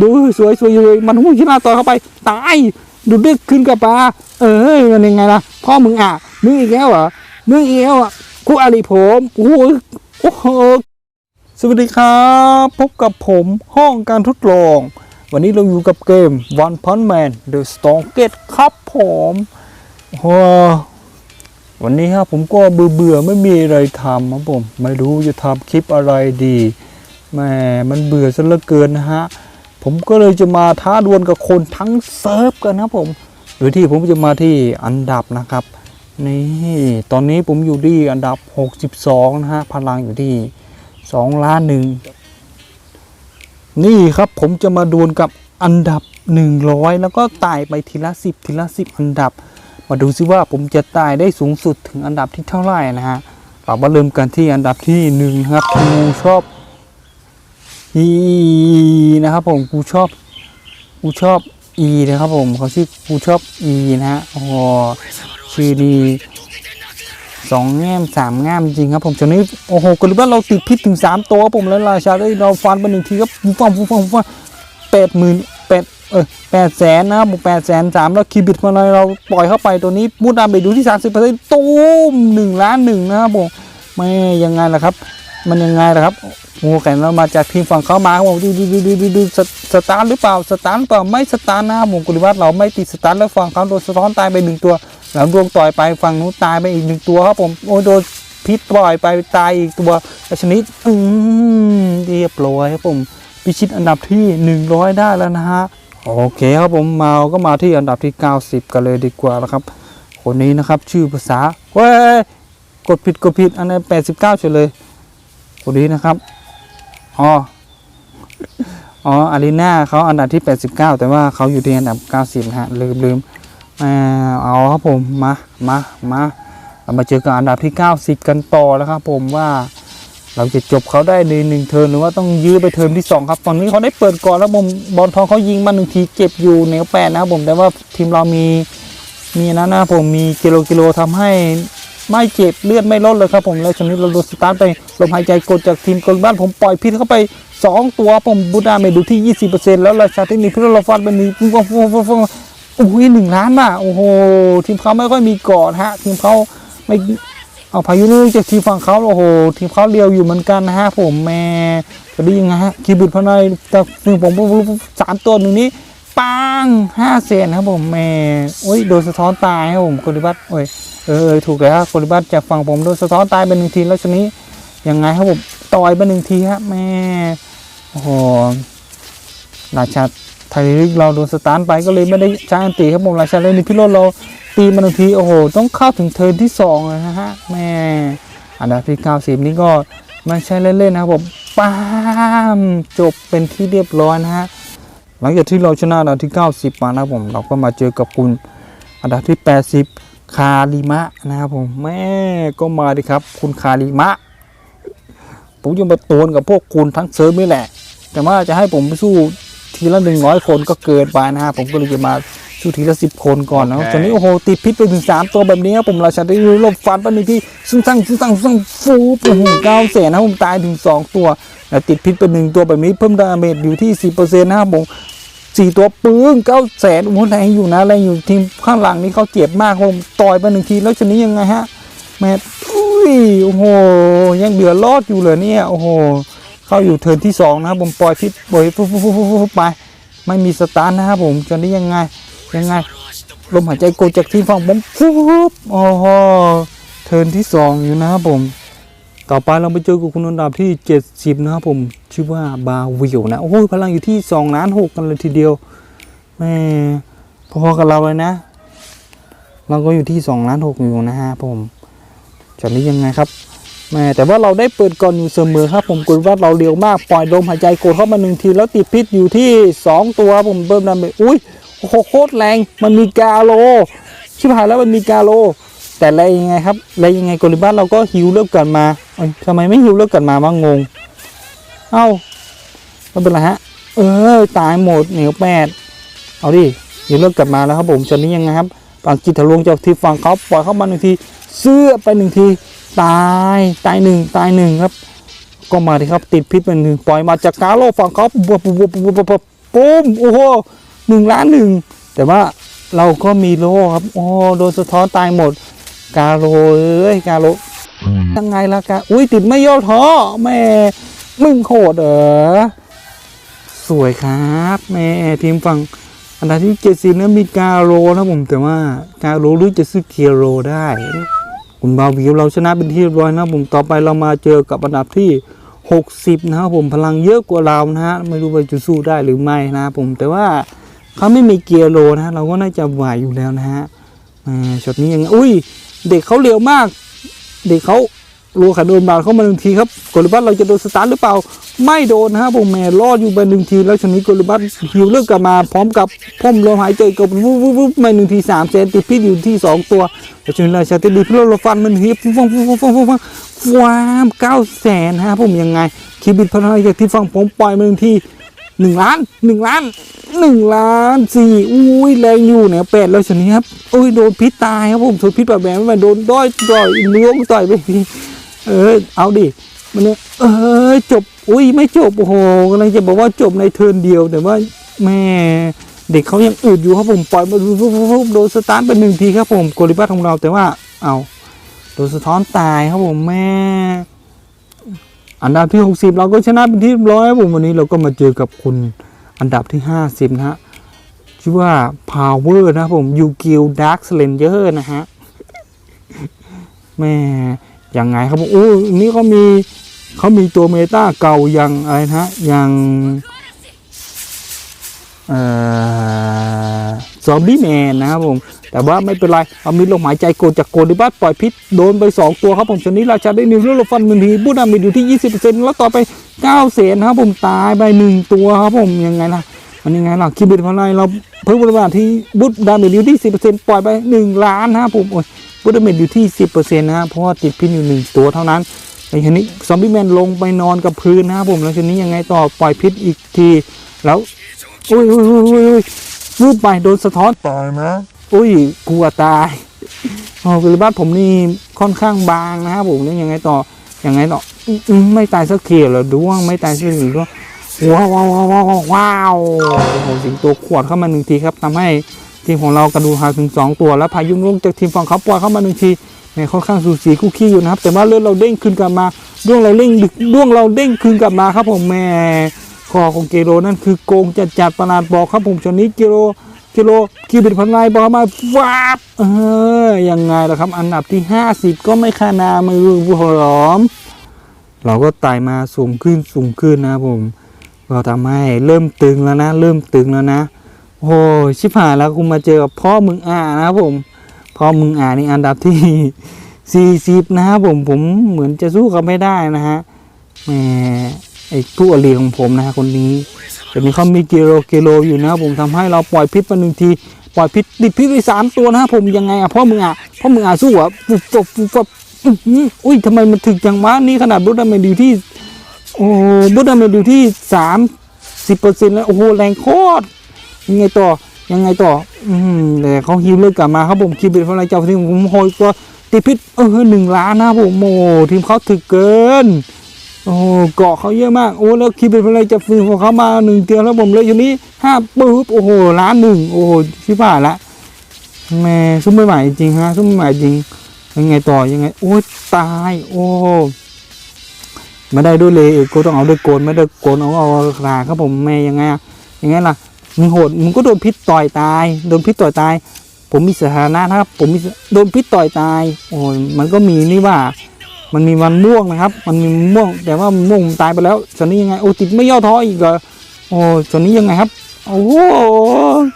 ดูสวยสวยเลยมันหุ้ยที่หน้าต่อเข้าไปตายดูดึกขึ้นกับปลาเออมันยังไงล่ะพ่อมึงอะมึงอีกแล้วเหรอมึงอีกแล้วอะกูอาลีผมโอ้โหโอ้โหสวัสดีครับ พบกับผมห้องการทดลอง วันนี้เราอยู่กับเกม One Punch Man The Strongest ครับผมวันนี้ครับผมก็เบื่อเบื่อไม่มีอะไรทำครับผม ไม่รู้จะทำคลิปอะไรดีแหมมันเบื่อซะเหลือเกินนะฮะ ผมก็เลยจะมาท้าดวลกับคนทั้งเซิร์ฟกันนะผม โดยที่ผมจะมาที่อันดับนะครับ นี่ตอนนี้ผมอยู่ที่อันดับ 62 นะฮะ พลังอยู่ที่ 2 ล้านหนึ่ง นี่ครับผมจะมาดวลกับอันดับ 100 แล้วก็ไต่ไปทีละ 10 ทีละ 10 อันดับ มาดูซิว่าผมจะไต่ได้สูงสุดถึงอันดับที่เท่าไหร่นะฮะ เรามาเริ่มกันที่อันดับที่หนึ่งครับกูชอบ อีนะครับผมกูชอบกูชอบอีนะครับผมเขาชื่อกูชอบอีนะฮะโอ้โหชื่อดีสองแง่มสามแง่มจริงครับผมจนนี้โอ้โหกริบ้าเราติดพิษถึงสามตัวครับผมแล้วราชาได้เราฟันไปหนึ่งทีครับฟูฟังฟูฟังฟูฟังแปดหมื่นแปดเออแปดแสนนะครับผมแปดแสนสามแล้วคีบิดมาเลยเราปล่อยเข้าไปตัวนี้มูดดามไปดูที่สามสิบเปอร์เซ็นต์ตูมหนึ่งล้านหนึ่งนะครับผมไม่ยังไงล่ะครับ มันยังไงล่ะครับ โอ้โหแข่งเรามาจากทีมฝั่งเขามาผมดูดูดูดูดูดูสตาร์หรือเปล่าสตาร์หรือเปล่าไม่สตาร์นะครับผมกุลิวัฒน์เราไม่ติดสตาร์แล้วฝั่งเขาโดนสะท้อนตายไปหนึ่งตัวแล้วดวงต่อยไปฝั่งนู้นตายไปอีกหนึ่งตัวครับผมโอ้โดนพิษปล่อยไปตายอีกตัวชนิดอืมเรียบร้อยครับผมพิชิตอันดับที่หนึ่งร้อยได้แล้วนะฮะโอเคครับผมมาก็มาที่อันดับที่ 90 กันเลยดีกว่าแล้วครับ คนนี้นะครับชื่อภาษาเว้ยกดผิดกดผิดอันนั้นแปดสิบเก้าเฉยเลยคนนี้นะครับ อ๋ออ๋ออารีนาเขาอันดับที่ 89 แต่ว่าเขาอยู่ที่อันดับ 90นะฮะลืมลืมอ่าเอาครับผมมามามาเรามาเจอกับอันดับที่ 90 กันต่อแล้วครับผมว่าเราจะจบเขาได้ในหนึ่งเทิร์นหรือว่าต้องยื้อไปเทิร์นที่ 2 ครับฝั่งนี้เขาได้เปิดก่อนแล้วผมบอลทองเขายิงมาหนึ่งทีเก็บอยู่แนวแปดนะครับผมแต่ว่าทีมเรามีมีนะนะผมมีกิโลกิโลทำให้ ไม่เจ็บเลือดไม่ลดเลยครับผมแล้วชนิดเราโดสตาร์ทไปลมหายใจกดจากทีมกลบ้านผมปล่อยพิษเข้าไป 2 ตัวผมบูดาเมดูที่ 20%แล้วราชาเทคนิคพิโรลฟันเป็นนี้ฟุ้งฟุ้งฟุ้งฟุ้งฟงโอ้ยหนึ่งล้านบาทโอ้โหทีมเขาไม่ค่อยมีกอนฮะ ทีมเขาไม่เอาพายุนี่จากทีมฝั่งเขาโอ้โหทีมเขาเรียวอยู่เหมือนกันนะฮะผมแม่จะได้ยังไงฮะคีบุตรพนัยแต่ทีมผมสามตัวหนึ่งนี้ปังห้าเซนครับผมแม่โอ้ยโดนสะท้อนตายครับผมกลิบัตโอ้ย เออเออถูกแล้วกลิบัตจากฝั่งผมโดนสะท้อนตายเป็นหนึ่งทีแล้วชนี้ยังไงครับผมต่อยไปหนึ่งทีฮะแม่โอ้โหราชาไทยลีกเราโดนสตาร์ทไปก็เลยไม่ได้ใช้อันตีครับผมราชาเลยนี่พี่โรดเราตีมาหนึ่งทีโอ้โหต้องเข้าถึงเทิร์นที่สองนะฮะแม่อันดับที่เก้าสิบนี้ก็ไม่ใช่เล่นๆนะครับผมป้ามจบเป็นที่เรียบร้อยนะฮะหลังจากที่เราชนะอันดับที่ 90 มานะครับผมเราก็มาเจอกับคุณอันดับที่ 80 คาริมะนะครับผมแม่ก็มาดิครับ คุณคาริมะ ผมจะมาตวนกับพวกคุณทั้งเซิร์ฟนี่แหละ แต่ว่าจะให้ผมไปสู้ทีละหนึ่งร้อยคนก็เกินไปนะฮะผมก็เลยจะมาสู้ทีละสิบคนก่อนนะครับโอเคตอนนี้โอ้โหติดพิษไปถึงสามตัวแบบนี้ครับผมราชาได้ลบฟันไปหนึ่งที่ซึ่งตั้งซึ่งตั้งซึ่งฟูบโอ้โหเก้าแสนนะผมตายถึงสองตัวแล้วติดพิษไปหนึ่งตัวแบบนี้เพิ่มดาเมจอยู่ที่สิบเปอร์เซ็นต์นะครับผม สี่ตัวปึ้งเก้าแสนโอ้โหแรงอยู่นะแรงอยู่ทีมข้างหลังนี่เขาเจ็บมากผมต่อยไปหนึ่งทีแล้วชนี้ยังไงฮะแมตอุ้ยโอ้โหยังเหลือรอดอยู่เลยเนี่ยโอ้โหเข้าอยู่เทิร์นที่สองนะครับผมปล่อยพิษปล่อยฟุบฟุบฟุบฟุบฟุบไปไม่มีสตาร์ทนะครับผมจนนี้ยังไงยังไงลมหายใจโกจากทีมฝั่งผมฟุบโอ้โหเทิร์นที่สองอยู่นะครับผม ต่อไปเราไปเจอกับคุณอันดับที่ 70 นะครับผมชื่อว่าบาวิวนะโอ้โหพลังอยู่ที่2ล้าน6กันเลยทีเดียวแม่พอๆกับเราเลยนะ เราก็อยู่ที่2ล้าน6อยู่นะฮะผมจากนี้ยังไงครับแม่แต่ว่าเราได้เปิดก่อนอยู่เสมอครับ ผมกดว่าเราเร็วมากปล่อยลมหายใจกดเข้ามาหนึ่งทีแล้วติดพิษอยู่ที่ 2 ตัวผมเบิ่มดาเมจอุ้ยโอ้โหโคตรแรงมันมีกาโลชิบหายแล้วมันมีกาโล แต่อะไรยังไงครับอะไรยังไงกลิบ้านเราก็หิวเลิกกันมาทำไมไม่หิวเลิกกันมาบ้างงง เอ้าไม่เป็นไรฮะ เออ ตายหมดเหนียวแปดเอาดิหิวเลิกกลับมาแล้วครับผมจนนี้ยังไงครับฝั่งจิตทะลวงจากทีฝั่งเขาปล่อยเข้ามาหนึ่งทีเสื้อไปหนึ่งทีตายตายหนึ่งตายหนึ่งครับ ก็มาดิครับติดพิษเป็นหนึ่งปล่อยมาจากกาโลฝั่งเขาปุบวบบบบบบบปุ้มโอ้โหหนึ่งล้านหนึ่งแต่ว่าเราก็มีโลครับโอ้โดนสะท้อนตายหมด กาโลเอ้ยกาโลยังไงล่ะกาอุ้ยติดไม่ย่อท้อแม่มึงโหดเหรอสวยครับแม่ทีมฝั่งอันดับที่เจ็ดสิบนั้นมีกาโลนะผมแต่ว่ากาโลหรือจะซื้อเคียโรได้คุณบาวิวเราชนะเป็นที่เรียบร้อยนะผมต่อไปเรามาเจอกับอันดับที่ 60 นะครับผมพลังเยอะกว่าเรานะฮะไม่รู้ว่าจะสู้ได้หรือไม่นะครับผมแต่ว่าเขาไม่มีเกียร์โลนะเราก็น่าจะไหวอยู่แล้วนะฮะอ่าช็อตนี้ยังไงอุ้ย เด็กเขาเร็วมาก เด็กเขารัวขาโดนบาดเข้ามาหนึ่งทีครับกลิบัตเราจะโดนสตาร์ทหรือเปล่า ไม่โดนนะครับผมแม่รอดอยู่ไปหนึ่งที แล้วชนี้กลิบัตฮิวเลิกกลับมาพร้อมกับพ่มลมหายใจกับวุบวุบวุบมาหนึ่งทีสามเซนติดพิษอยู่ที่สองตัวแล้วชนี้ราชาติดีพิโรฟันมันทีฟุ้งฟุ้งฟุ้งฟุ้งฟุ้งฟุ้งฟุ้งว้ามเก้าแสนฮะผมยังไงคิบิดพัฒนาจากที่ฟังผมปล่อยมาหนึ่งที หนึ่งล้านหนึ่งล้านหนึ่งล้านสี่อุ้ยแรงอยู่เนี่ยแปดแล้วชนี้ครับโอ้ยโดนพิษตายครับผมโดนพิษแบบแบบม่โดนด้อยต่อยล้วงต่อยไปทีเออเอาดิมันเนี่ยเออจบอุ้ยไม่จบโอ้โหกำลังจะบอกว่าจบในเทิร์นเดียวแต่ว่าแม่เด็กเขายังอึดอยู่ครับผมปล่อยมาโดนสตาร์ทไปหนึ่งทีครับผมโกลิบัตของเราแต่ว่าเอาโดนสะท้อนตายครับผมแม่ อันดับที่ 60 เราก็ชนะเป็นที่ร้อยผมวันนี้เราก็มาเจอกับคุณอันดับที่ 50 นะฮะชื่อว่า Power นะผมยูกิลดาร์คสเลนเจอร์นะฮะแม่ยังไงครับผมโอ้นนี้เขามีเขามีตัวเมตาเก่าอย่างอะไรนะฮะอย่างเอ่อ ซอมบี้แมนนะครับผม แต่ว่าไม่เป็นไร เอามีลมหายใจโกนจากโกดิบัตปล่อยพิษโดนไป 2 ตัวครับผมชนิดราชาได้นิวเรลฟันหนึ่งทีบูดามิดอยู่ที่ 20%แล้วต่อไป9เศษนครับผมตายไป 1 ตัวครับผมยังไงล่ะมันยังไงล่ะคิดเป็นเพราะอะไรเราเพิ่มบริบาทที่บูดามิดอยู่ที่ 10%ปล่อยไป 1 ล้านนะครับผมโอ้ยบูดามิดอยู่ที่ 10%นะครับเพราะว่าติดพิษอยู่1ตัวเท่านั้นในชนิดซอมบี้แมนลงไปนอนกับพื้นนะครับผมแล้วชนิดยังไงต่อปล่อยพิษอีกทีแล้วอุ้ยอุ้ยอุ้ย วูบไปโดนสะท้อนตายนะอุ้ยกลัวตายโอ้คือบ้านผมนี่ค่อนข้างบางนะครับผมนี่ยังไงต่อยังไงต่ออืมอืมไม่ตายสักทีเหรอด้วงไม่ตายสักทีด้วงว้าวว้าวว้าวว้าวว้าวโอ้โหสิงโตขวดเข้ามาหนึ่งทีครับทำให้ทีมของเรากระดูหาถึงสองตัว แล้วพายุงลงจากทีมฝั่งเขาปล่อยเข้ามาหนึ่งทีในค่อนข้างสูสีคู่ขี้อยู่นะครับ แต่ว่าเลือดเราเด้งคืนกลับมาด้วงเราเด้งด้วงเราเด้งคืนกลับมาครับผมแม่ คอของเกโรนั่นคือโกงจัดจัดประหลาดบอกครับผมชนิดเกโรกิโลกิบิดพันไลบอกมาฟาบเออยังไงล่ะครับ อันดับที่ 50 ก็ไม่คานามือผู้หอม เราก็ไต่มาสูงขึ้นสูงขึ้นนะครับผม เราทำให้เริ่มตึงแล้วนะ เริ่มตึงแล้วนะ โอ้ชิบหายแล้วกูมาเจอกับพ่อมึงอ่านะครับผม พ่อมึงอ่านี่อันดับที่ 40 นะครับผมผมเหมือนจะสู้เขาไม่ได้นะฮะแหม ไอ้ผู้อริของผมนะฮะคนนี้แต่มีเขามีกิโลกิโลอยู่นะผมทำให้เราปล่อยพิษมาหนึ่งทีปล่อยพิษติดพิษไปสามตัวนะผมยังไงอะพ่อมึงอะพ่อมึงอะสู้อะฟุบฟุบฟุบฟุบอุ้ยทำไมมันถึกจังวะนี่ขนาดบุดาเมนอยู่ที่โอ้บุดาเมนอยู่ที่สามสิบเปอร์เซ็นต์แล้วโอ้โหแรงโคตรยังไงต่อยังไงต่อ อืมแต่เขาฮิวเลิกกลับมาครับผมคิดเป็นอะไรเจ้าทีมผมโหยตัวติดพิษเออหนึ่งล้านนะผมโอ้ทีมเขาถึกเกิน โอ้เกาะเขาเยอะมาก โอ้แล้วคิดเป็นอะไรจะฟื้นของเขามาหนึ่งเตียงแล้วผมเลยทีนี้ห้าปุ๊บโอ้โหล้านหนึ่งโอ้โหชิบหายละแม่ซุ้มไม่ไหวจริงฮะซุ้มไม่ไหวจริงยังไงต่อยังไงโอ้ยตายโอ้ไม่ได้ด้วยเลยกูต้องเอาด้วยโกนไม่ได้โกนเอาเอาขาครับผมแม่ยังไงยังไงล่ะมึงโหดมึงก็โดนพิษต่อยตายโดนพิษต่อยตาย ผมมีสถานะนะครับ ผมมีโดนพิษต่อยตายโอ้มันก็มีนี่ว่า มันมีมันม่วงนะครับ มันมีม่วง แต่ว่าม่วงตายไปแล้วส่วนนี้ยังไง โอ้ติดไม่ย่อท้ออีกเหรอโอ้ส่วนนี้ยังไงครับ โอ้โห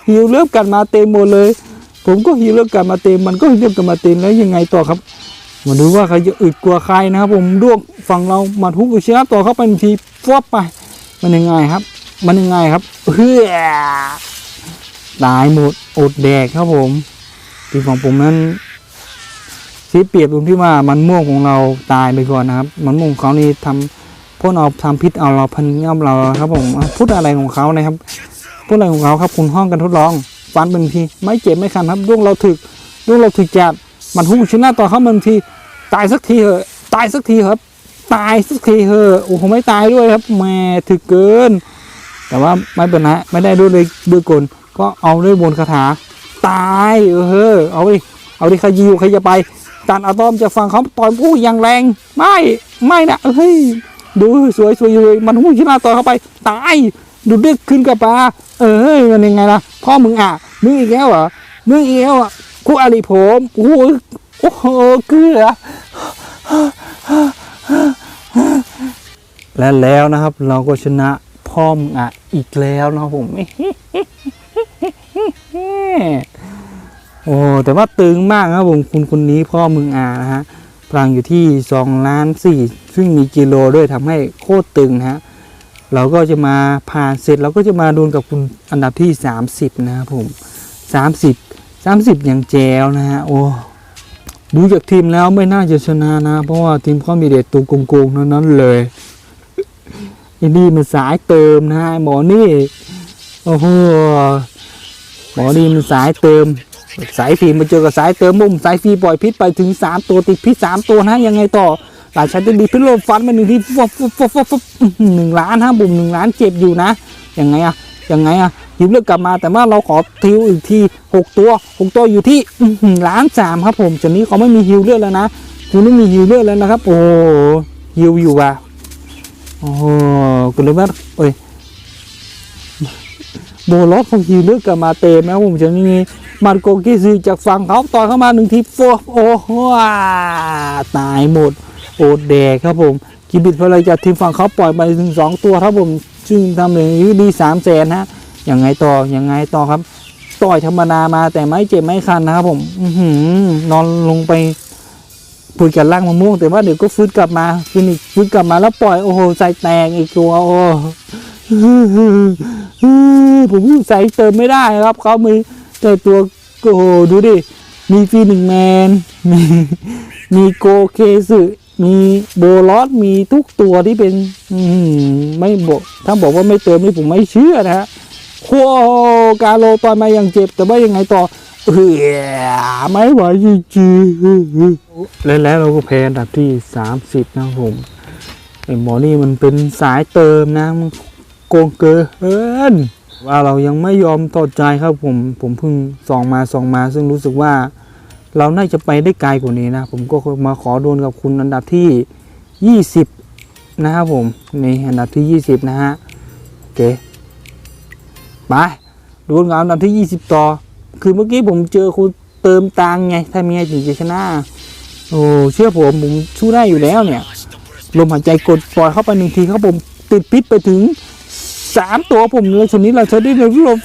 ฮิวเริ่มกันมาเต็มหมดเลย ผมก็ฮิวเริ่มกันมาเต็ม มันก็ฮิวเริ่มกันมาเต็มแล้วยังไงต่อครับมาดูว่าใครจะอึดกว่าใครนะครับ ผมด้วงฝั่งเรามาทุกอุชนะต่อเข้าไปทันทีฟวบไป มันยังไงครับ มันยังไงครับเฮ้ยตายหมดอดแดกครับผมทีมของผมนั้น เสียเปรียบตรงที่ว่ามันม่วงของเราตายไปก่อนนะครับ มันม่วงเขานี่ทำพวกเราทำพิษเอาเราพันเงี้ยเราครับผมพูดอะไรของเขานะครับพูดอะไรของเขาครับคุณห้องกันทดลองฟันเป็นทีไม่เจ็บไม่คันครับดวงเราถึกดวงเราถึกจัดมันหุ้งชนะต่อเขามันทีตายสักทีเหอะตายสักทีครับ ตายสักทีเหอะโอ้โหไม่ตายด้วยครับแหม่ถึกเกิน แต่ว่าไม่เป็นไรไม่ได้ด้วยเลยด้วยกลก็เอาด้วยบนคาถา ตายเออเอาดิเอาดิใครจะอยู่ใครจะไป ตันอะตอมจะฟังเขาต่อยอู้อย่างแรง ไม่ไม่นะเฮ้ยดูสวยสวยเลยมันหูชิลาต่อยเข้าไปตายดูดึกขึ้นกับปลาเออมันยังไงล่ะพ่อมึงอะมึงอีกแล้วเหรอมึงอีกแล้วอะคู่อริผมโอ้โหโอ้โหเกลือและแล้วนะครับ เราก็ชนะพ่อมึงอะอีกแล้วนะครับผม โอ้แต่ว่าตึงมากนะครับผมคุณคนนี้พ่อมึงอะนะฮะพลังอยู่ที่สองล้านสี่ซึ่งมีกิโลด้วยทำให้โคตรตึงนะฮะเราก็จะมาผ่านเสร็จเราก็จะมาดวลกับคุณอันดับที่ 30 นะครับผม 30 30 อย่างแจวนะฮะโอ้ดูจากทีมแล้วไม่น่าจะชนะนะ เพราะว่าทีมเขามีเด็ดตัวโกงๆทั้งนั้นเลยอันนี้มันสายเติมนะฮะหมอนี่โอ้โหหมอนี่มันสายเติม สายฟรีมาเจอกับสายเติมมุม สายฟรีปล่อยพิษไปถึง 3 ตัวติดพิษ3ตัวนะยังไงต่อหลายชั้นจะดีพิษโลมฟันมาหนึ่งทีฟับฟับฟบฟบฟบอื้อหือหนึ่งล้านฮะบุ่มหนึ่งล้านเจ็บอยู่นะยังไงอะยังไงอะยิบเลือกกลับมาแต่ว่าเราขอทิวอีกทีหกตัวหกตัวอยู่ที่ล้านสามครับผมจากนี้เขาไม่มีฮิวเลือดแล้วนะคุณไม่มีฮิวเลือดแล้วนะครับ โอ้โหฮิวอยู่ว่ะโอ้คุณเลยว่าเอ้ยโบล็อกของฮิวเลือดกลับมาเต็มนะผมจากนี้ มันโกกิซึจากฝั่งเขาต่อยเข้ามาหนึ่งทีโฟโอ้โหตายหมด โอดแดกครับผมกิบิดพลายจากทีมฝั่งเขาปล่อยไปถึงสองตัวครับผมซึ่งทำอย่งนี้ดีสามแสนฮะยังไงต่อยังไงต่อครับ ต่อยธรรมดามาแต่ไม่เจ็บไม่คันนะครับผมอือหือนอนลงไปปุยกันล่างมะม่วงแต่ว่าเดี๋ยวก็ฟื้นกลับมาฟื้นอีกฟื้นกลับมาแล้วปล่อยโอ้โหใจแตกอีกตัวโอ้ผมใส่เติมไม่ได้ครับเขามี แต่ตัวโอ้โหดูดิ มีฟีหนึ่งแมน มีมีโกเคสึมีโบลอสมีทุกตัวที่เป็น อืไม่บอกถ้าบอกว่าไม่เติมนี่ผมไม่เชื่อนะฮะโอ้กาโลตอนมาอย่างเจ็บ แต่ว่ายังไงต่อเออไม่ไหวจริงๆและแล้วเราก็แพ้อันดับที่ 30 นะผมไอ้หมอนี่มันเป็นสายเติมนะโกงเกิน ว่าเรายังไม่ยอมต่อใจครับผมผมเพิ่งส่องมาส่องมา ซึ่งรู้สึกว่าเราน่าจะไปได้ไกลกว่านี้นะ ผมก็มาขอดวลกับคุณอันดับที่ 20 นะครับผมนี่อันดับที่ 20 นะฮะโอเคไปดูงานอันดับที่ 20 ต่อ คือเมื่อกี้ผมเจอคุณเติมตังไงถ้ามีไงถึงจะชนะโอ้เชื่อผมผมสู้ได้อยู่แล้วเนี่ยลมหายใจกดปล่อยเข้าไปหนึ่งทีครับผมติดพิษไปถึง สามตัวผมเลยชนนี้เราใช้ได้เลยฟับ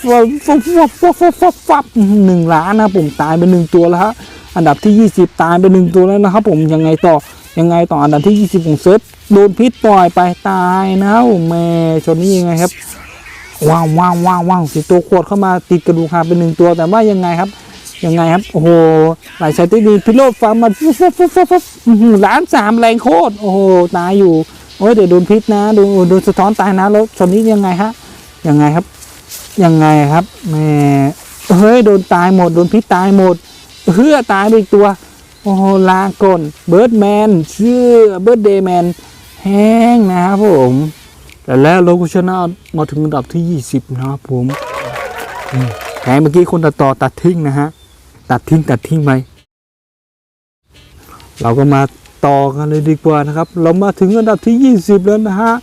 ฟับฟับฟับฟับฟับฟบหนึ่งล้านนะผมตายไปหนึ่งตัวแล้วฮะอันดับที่ 20 ตายไปหนึ่งตัวแล้วนะครับผมยังไงต่อยังไงต่ออันดับที่ 20 ของเซิร์ฟโดนพิษปล่อยไปตายนะโอ้แม่ชนนี้ยังไงครับว้าวว้าวว้าวว้าวสิตัวขวดเข้ามาติดกระดูกหาเป็นหนึ่งตัวแต่ว่ายังไงครับยังไงครับโอ้โหหลายชายที่ดีพิโรดฟาร์มมันฟุ๊บฟุ๊บฟุ๊บฟุ๊บล้านสามแรงโคตรโอ้โหตายอยู่ โอ้ยเดี๋ยวโดนพิษนะดนโดนสะท้อนตายนะแล้วชนนี้ยังไงฮะยังไงครับยังไงครับแม่เฮ้ยโดนตายหมดโดนพิษตายหมดเฮือตายไปอีกตัวโอ้โหลากลเบิร์ดแมนชื่อเบิร์ดเดย์แมนแห้งนะครับผมแต่แล้วเราก็ชนะมาถึงอันดับที่ 20 นะครับผมอืมแผลเมื่อกี้คนตัดต่อตัดทิ้งนะฮะ ตัดทิ้งตัดทิ้งไปเราก็มา ต่อกันเลยดีกว่านะครับ เรามาถึงอันดับที่ 20 แล้วนะฮะ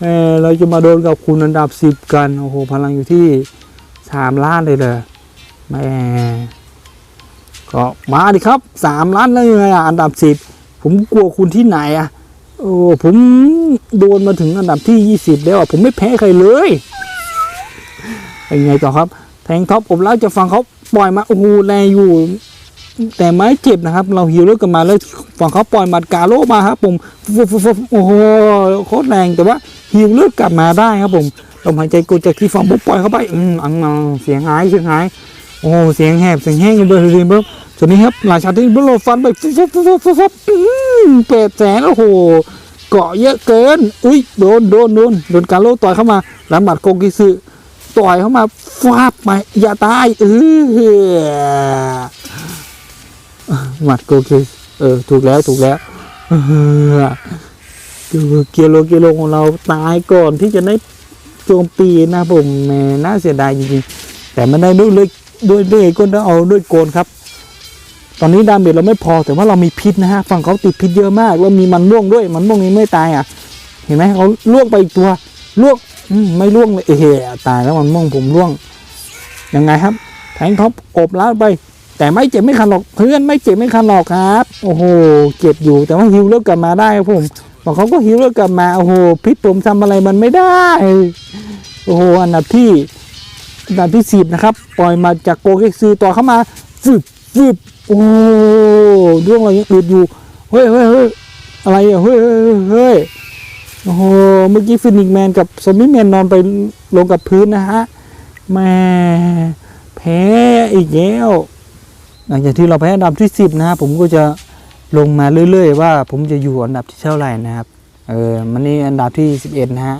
เออเราจะมาโดนกับคุณอันดับ 10 กันโอ้โหพลังอยู่ที่3ล้านเลยเลยแม่ก็มาดิครับ 3 ล้านเลยไงอะอันดับ 10 ผมกลัวคุณที่ไหนอะโอ้ผมโดนมาถึงอันดับที่ 20 แล้วอะผมไม่แพ้ใครเลยเป็นไงต่อครับ แทงท็อปผมแล้วจะฟังเขาปล่อยมาโอ้โหแรงอยู่ แต่ไม่เจ็บนะครับ เราฮิวเลิกกันมาแล้วฝั่งเขาปล่อยหมัดกาโลมาครับผมฟุบฟุบฟุบโอ้โหโคตรแรงแต่ว่าฮิวเลิกกลับมาได้ครับผมลมหายใจกดจากที่ฝั่งปุ๊บปล่อยเข้าไปอืมอังเสียงหายเสียงหายโอ้โหเสียงแหบเสียงแห้งกันเลยทีเดียวปุ๊บส่วนนี้ครับหลายชาติที่บุโรฟันไปฟุบฟุบฟุบฟุบฟุบฟุบอืมเป็ดแสนโอ้โหเกาะเยอะเกิน อุ้ยโดนโดนโดนโดนกาโลต่อยเข้ามาแล้วหมัดโกกิสึต่อยเข้ามาฟาบไปอย่าตายเออ หมัดโกกิสเออ ถูกแล้วถูกแล้วเออเกียร์โลเกียร์โลของเราตายก่อนที่จะได้โจมตีนะผมแหมน่าเสียดายจริงๆแต่ไม่ได้ด้วยเลยด้วยด้วยก็ต้องเอาด้วยโกนครับ ตอนนี้ดาเมจเราไม่พอแต่ว่าเรามีพิษนะฮะฝั่งเขาติดพิษเยอะมาก แล้วมีมันม่วงด้วยมันม่วงนี้ไม่ตายอะ เห็นไหมเขาล่วงไปอีกตัวล่วงไม่ล่วงเลยเฮ้ตายแล้วมันม่วงผมล่วงยังไงครับ แทงท็อปอบล้าไป แต่ไม่เจ็บไม่คันหรอกเพื่อนไม่เจ็บไม่คันหรอกครับ โอ้โหเจ็บอยู่แต่ว่าฮิวเลิกกลับมาได้ครับผมบอกเขาก็ฮิวเลิกกลับมาโอ้โหพิษผมทำอะไรมันไม่ได้โอ้โหอันดับที่อันดับที่สิบนะครับ ปล่อยมาจากโกเกซือต่อเข้ามาฟึบฟึบโอ้ดวงเรายังอืดอยู่เฮ้ยเฮ้ยเฮ้ยอะไรอะเฮ้ยเฮ้ยเฮ้ยเฮ้ยโอ้โหเมื่อกี้ฟินิกแมนกับซอมบี้แมนนอนไปลงกับพื้นนะฮะแม่แพ้อีกแล้ว หลังจากที่เราแพ้อันดับที่สิบนะครับผมก็จะลงมาเรื่อย ๆ ว่า ผมจะอยู่อันดับที่เท่าไหร่นะครับ เออมันนี่อันดับที่สิบเอ็ดนะฮะ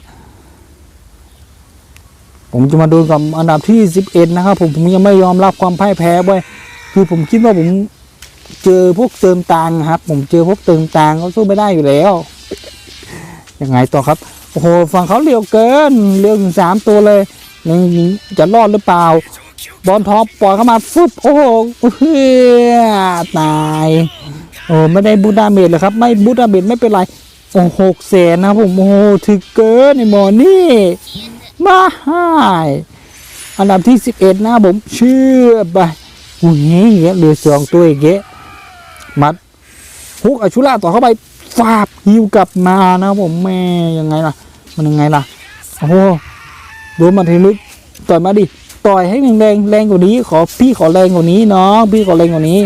ผมจะมาดูกับอันดับที่สิบเอ็ดนะครับ ผมผมยังไม่ยอมรับความพ่ายแพ้ไว้คือผมคิดว่าผมเจอพวกเติมตังค์ครับ ผมเจอพวกเติมตังเขาสู้ไม่ได้อยู่แล้วยังไงต่อครับโอ้โหฝั่งเขาเร็วเกินเร็วถึงสามตัวเลยยังจะรอดหรือเปล่า บอลท็อปปล่อยเข้ามาฟึบโอ้โหเฮ้ยตายโอ้ไม่ได้บูดาเมจเลยครับ ไม่บูดาเมจไม่เป็นไรโอ้หกแสนนะผมโอ้โหถึกเกินในหมอนี่มาให้อันดับที่สิบเอ็ดนะผมเชื่อไปโอ้ยเงี้ยเหลือสองตัวอีกเงี้ยมัดฮุกอชุล่าต่อเข้าไปฟาบฮิวกลับมานะผมแม่ยังไงล่ะ มันยังไงล่ะโอ้โหโดนมาทีลึกต่อยมาดิ ต่อยให้แรงแรงแรงกว่านี้ ขอพี่ขอแรงกว่านี้น้องพี่ขอแรงกว่านี้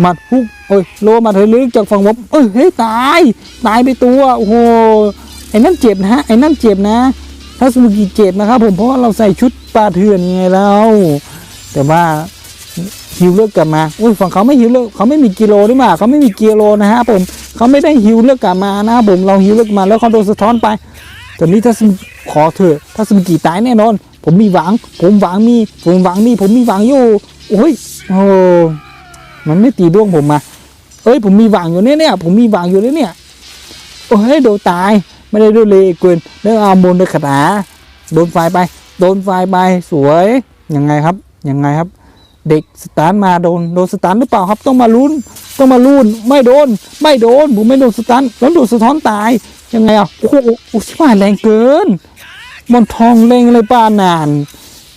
หมัดฮุกโอ้ยโลมาเธอลึกจากฝั่งผมเอ้ยเฮ้ยตายตายไปตัวโอ้โหไอ้นั่นเจ็บนะฮะไอ้นั่นเจ็บนะถ้าสมุกิเจ็บนะครับ ผมเพราะเราใส่ชุดปลาเถื่อนไงแล้วแต่ว่าฮิวเลิกกลับมาอุ้ยฝั่งเขาไม่ฮิวเลิกเขาไม่มีกิโลนี่มาเขาไม่มีกิโลนะฮะผมเขาไม่ได้ฮิวเลิกกลับมานะครับผมเราฮิวเลิกมาแล้วเขาโดนสะท้อนไปตอนนี้ถ้าขอเถอะถ้าสมุกีตายแน่นอน ผมมีหวัง ผมหวังมี ผมหวังมี ผมมีหวังอยู่โอ้ยโอ้มันไม่ตีดวงผมมาเอ้ยผมมีหวังอยู่เนี่ยเนี่ยผมมีหวังอยู่เลยเนี่ยโอ้ยโดนตายไม่ได้ด้วยเลยเกินเรื่องเอาโมนด้วยขนาโดนไฟไป โดนไฟไปสวยยังไงครับยังไงครับ เด็กสตาร์ทมาโดนโดนสตาร์ทหรือเปล่าครับต้องมาลุ้นต้องมาลุ้นไม่โดน ไม่โดนผมไม่โดนสตาร์ทแล้วโดนสะท้อนตายยังไงอะโอ้โหโอ้ชิบหายแรงเกิน บนทองเล็งเลยป้านาน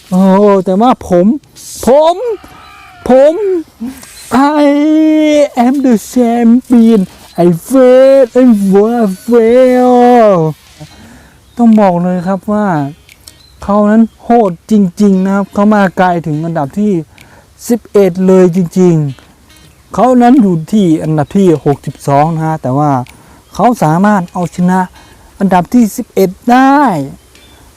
โอ้แต่ว่าผม ผม ผม I am the champion I fail I will fail ต้องบอกเลยครับว่าเขานั้นโหดจริง ๆ นะครับ เขามาไกลถึงอันดับที่ 11 เลยจริง ๆ เขานั้นอยู่ที่อันดับที่ 62 นะฮะ แต่ว่าเขาสามารถเอาชนะอันดับที่ 11 ได้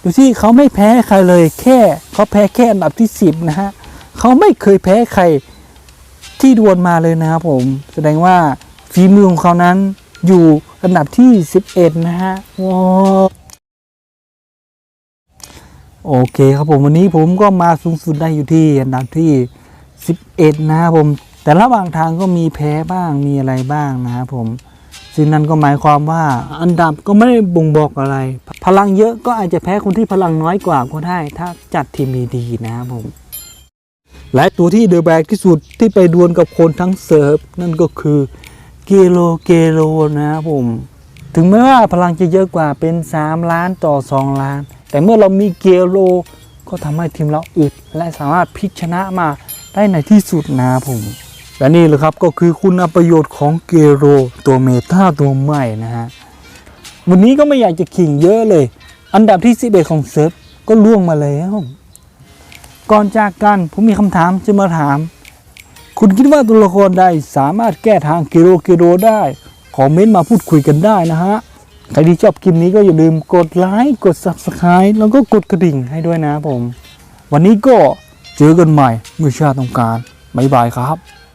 ดูที่เขาไม่แพ้ใครเลยแค่เขาแพ้แค่อันดับที่10นะฮะเขาไม่เคยแพ้ใครที่ดวลมาเลยนะครับผม แสดงว่าฝีมือของเขานั้นอยู่อันดับที่11นะฮะว้าโอเคครับผมวันนี้ผมก็มาสูงสุดได้อยู่ที่อันดับที่11นะครับผม แต่ระหว่างทางก็มีแพ้บ้างมีอะไรบ้างนะครับผม ซึ่งนั่นก็หมายความว่าอันดับก็ไม่ได้บ่งบอกอะไร พลังเยอะก็อาจจะแพ้คนที่พลังน้อยกว่าก็ได้ ถ้าจัดทีมดีๆนะครับผม และตัวที่เดอะแบกที่สุดที่ไปดวลกับคนทั้งเซิร์ฟนั่นก็คือเกโลเกโลนะครับผม ถึงแม้ว่าพลังจะเยอะกว่าเป็น 3 ล้านต่อ 2 ล้าน แต่เมื่อเรามีเกโลก็ทำให้ทีมเราอึด และสามารถพลิกชนะมาได้ในที่สุดนะครับผม และนี่แหละครับก็คือคุณประโยชน์ของเกโรตัวเมตาตัวใหม่นะฮะ วันนี้ก็ไม่อยากจะขิงเยอะเลย อันดับที่ 11 ของเซิร์ฟก็ล่วงมาแล้วก่อนจากกันผมมีคำถามจะมาถาม คุณคิดว่าตัวละครใดสามารถแก้ทางเกโรเกโรได้คอมเมนต์มาพูดคุยกันได้นะฮะ ใครที่ชอบคลิปนี้ก็อย่าลืมกดไลค์กด Subscribe แล้วก็กดกระดิ่งให้ด้วยนะผม วันนี้ก็เจอกันใหม่เมื่อชาติต้องการบ๊ายบายครับ